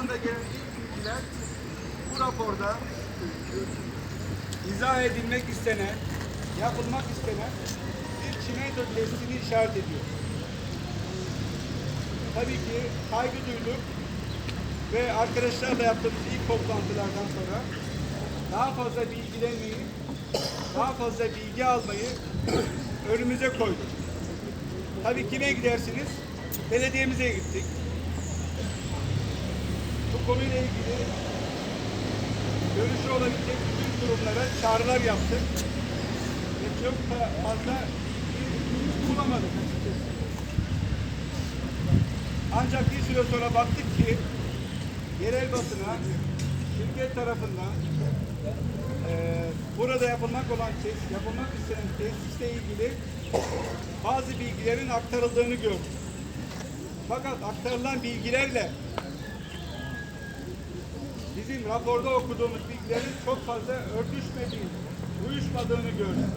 anda gelen ilk bilgiler bu raporda izah edilmek istenen, yapılmak istenen bir çimento testini işaret ediyor. Tabii ki kaygı duyduk ve arkadaşlarla yaptığımız ilk toplantılardan sonra daha fazla bilgilenmeyi, daha fazla bilgi almayı önümüze koyduk. Tabii kime gidersiniz? Belediyemize gittik. Konuyla ilgili görüşü olabilecek bütün kurumlara çağrılar yaptık. Ve çok da fazla bulamadık açıkçası. Ancak bir süre sonra baktık ki yerel basına şirket tarafından eee, burada yapılmak olan test, yapılmak istenen tesisle ilgili bazı bilgilerin aktarıldığını gördük. Fakat aktarılan bilgilerle bizim raporda okuduğumuz bilgilerin çok fazla örtüşmediğini, uyuşmadığını gördük.